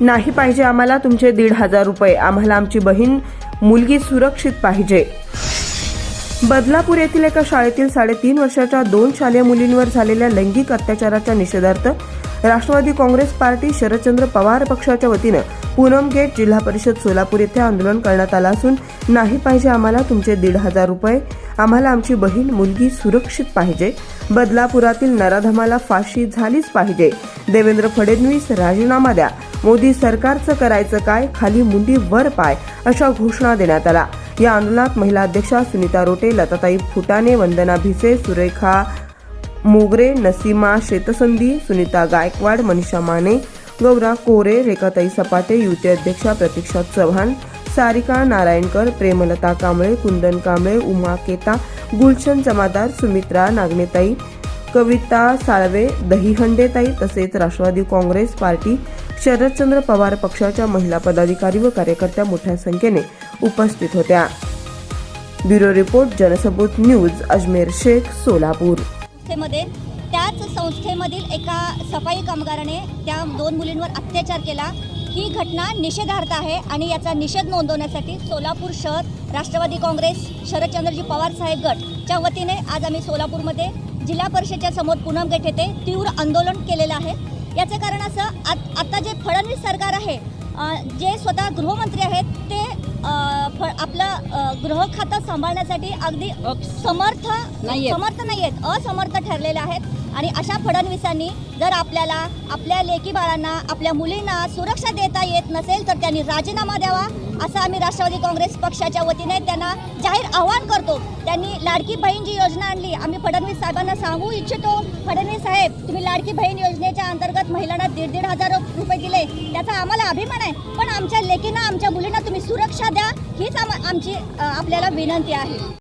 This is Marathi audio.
नाही पाहिजे आम्हाला तुमचे दीड हजार रुपये. आम्हाला आमची बहीण मुलगी सुरक्षित पाहिजे. बदलापूर येथील एका शाळेतील साडेतीन वर्षाच्या दोन शालेय मुलींवर झालेल्या लैंगिक अत्याचाराच्या निषेधार्थ राष्ट्रवादी काँग्रेस पार्टी शरदचंद्र पवार पक्षाच्या वतीनं पूनम गेट जिल्हा परिषद सोलापूर येथे आंदोलन करण्यात आलं असून नाही पाहिजे आम्हाला तुमचे दीड हजार रुपये. आम्हाला आमची बहीण मुलगी सुरक्षित पाहिजे. बदलापुरातील नराधमाला फाशी झालीच पाहिजे. देवेंद्र फडणवीस राजीनामा द्या. मोदी सरकारचं करायचं काय? खाली मुंडी वर पाय अशा घोषणा देण्यात आला या आंदोलनात महिला अध्यक्षा सुनीता रोटे लताताई फुटाणे वंदना भिसे सुरेखा मोगरे नसीमा शेतसंधी सुनीता गायकवाड मनीषा माने गौरा कोरे रेखाताई सपाटे युती अध्यक्षा प्रतीक्षा चव्हाण सारिका नारायणकर प्रेमलता कांबळे कुंदन कांबळे उमा केता गुलशन जमादार सुमित्रा नागनेताई कविता साळवे दहीहंडेताई तसेच राष्ट्रवादी काँग्रेस पार्टी शरदचंद्र पवार पक्षाच्या महिला पदाधिकारी व कार्यकर्त्या मोठ्या संख्येने उपस्थित होत्या. Bureau report Jansabut news Ajmer Shaikh Solapur. त्याच संस्थेमधील एका सफाई कामगाराने त्या दोन मुलींवर अत्याचार केला. ही घटना निषेधार्थ आहे आणि याचा निषेध नोंदवण्यासाठी सोलापूर शहर राष्ट्रवादी काँग्रेस शरदचंद्रजी पवार साहेब गटच्या वतीने आज आम्ही सोलापूरमध्ये जिल्हा परिषदेच्या समोर पूनम गेट येथे तीव्र आंदोलन केलेलं आहे. याचं कारण असं आत आता जे फडणवीस सरकार आहे जे स्वतः गृहमंत्री आहेत ते फ आपलं गृह खातं सांभाळण्यासाठी अगदी समर्थ समर्थ नाही आहेत असमर्थ ठरलेले आहेत. आणि अशा फडणवीसांनी जर आपल्याला आपल्या लेकी बाळांना आपल्या मुलींना सुरक्षा देता येत नसेल तर त्यांनी राजीनामा द्यावा असं आम्ही राष्ट्रवादी काँग्रेस पक्षाच्या वतीने त्यांना जाहीर आव्हान करतो. त्यांनी लाडकी बहीण जी योजना आणली आम्ही फडणवीस साहेबांना सांगू इच्छितो फडणवीस साहेब तुम्ही लाडकी बहीण योजनेच्या अंतर्गत महिलांना दीड दीड हजार रुपये दिले. त्याचा आम्हाला अभिमान आहे. पण आमच्या लेकींना आमच्या मुलींना तुम्ही सुरक्षा द्या हीच आम- आमची आपल्याला विनंती आहे.